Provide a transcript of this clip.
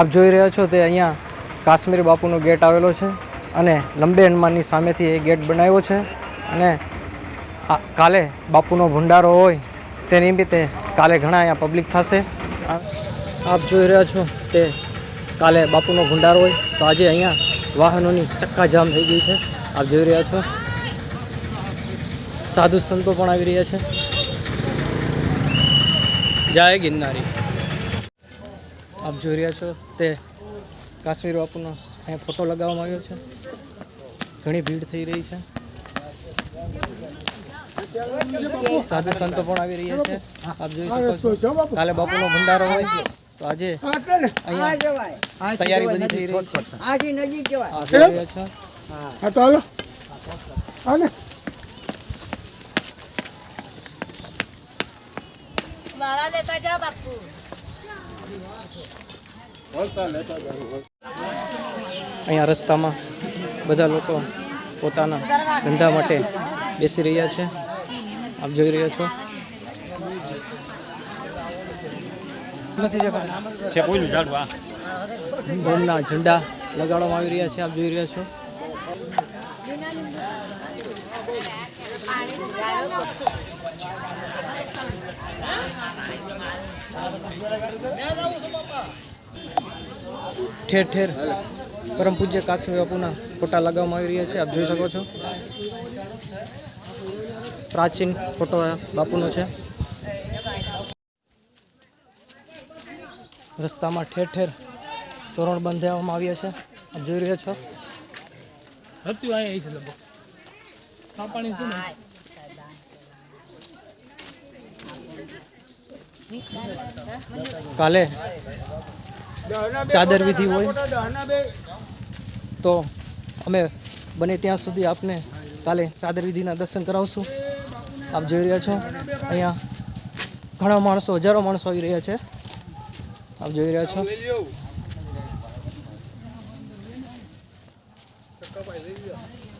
આપ જોઈ રહ્યા છો તે અહીંયા કાશ્મીર બાપુનો ગેટ આવેલો છે અને લંબે હનુમાનની સામેથી એ ગેટ બનાવ્યો છે અને કાલે બાપુનો ભંડારો હોય તે નિમિત્તે કાલે ઘણા અહીંયા પબ્લિક થશે. આપ જોઈ રહ્યા છો તે કાલે બાપુનો ભંડારો હોય તો આજે અહીંયા વાહનોની ચક્કાજામ થઈ ગઈ છે. આપ જોઈ રહ્યા છો. સાધુ સંતો પણ આવી રહ્યા છે. જય ગિરનારી. આપ જોઈ રહ્યા છો તે કાશ્મીર બાપુનો અહીંયા ફોટો લગાવવામાં આવ્યો છે. ઘણી ભીડ થઈ રહી છે. સાધુ સંતો પણ આવી રહ્યા છે. આપ જોઈ શકો છો. કાલે બાપુનો ભંડારો હોય. છે તો આજે અહીંયા તૈયારી બધી થઈ રહી છે. આથી નજીક જવાય આપ જોઈ રહ્યા છો. હા તો હાલો. હાલે. વાળા લેતા જા બાપુ. અહીંયા રસ્તામાં બધા લોકો પોતાના ધંધા માટે બેસી રહ્યા છે. આપ જોઈ રહ્યા છો. ઓમના ઝંડા લગાડવામાં આવી રહ્યા છે આપ જોઈ રહ્યા છો. ઠેર ઠેર પરમ પૂજ્ય કાશ્મીર બાપુના ફોટા લગાવવામાં આવી રહ્યા છે. આપ જોઈ શકો છો. પ્રાચીન ફોટો બાપુનો છે. રસ્તામાં ઠેર ઠેર તોરણ બંધાવવામાં આવ્યા છે. આપ જોઈ રહ્યા છો. કાલે ચાદર વિધિ હોય. તો અમે બને ત્યાં સુધી આપને કાલે ચાદર વિધિના દર્શન કરાવશું. આપ જોઈ રહ્યા છો અહીંયા ઘણા માણસો હજારો માણસો આવી રહ્યા છે. આપ જોઈ રહ્યા છો. Thank you.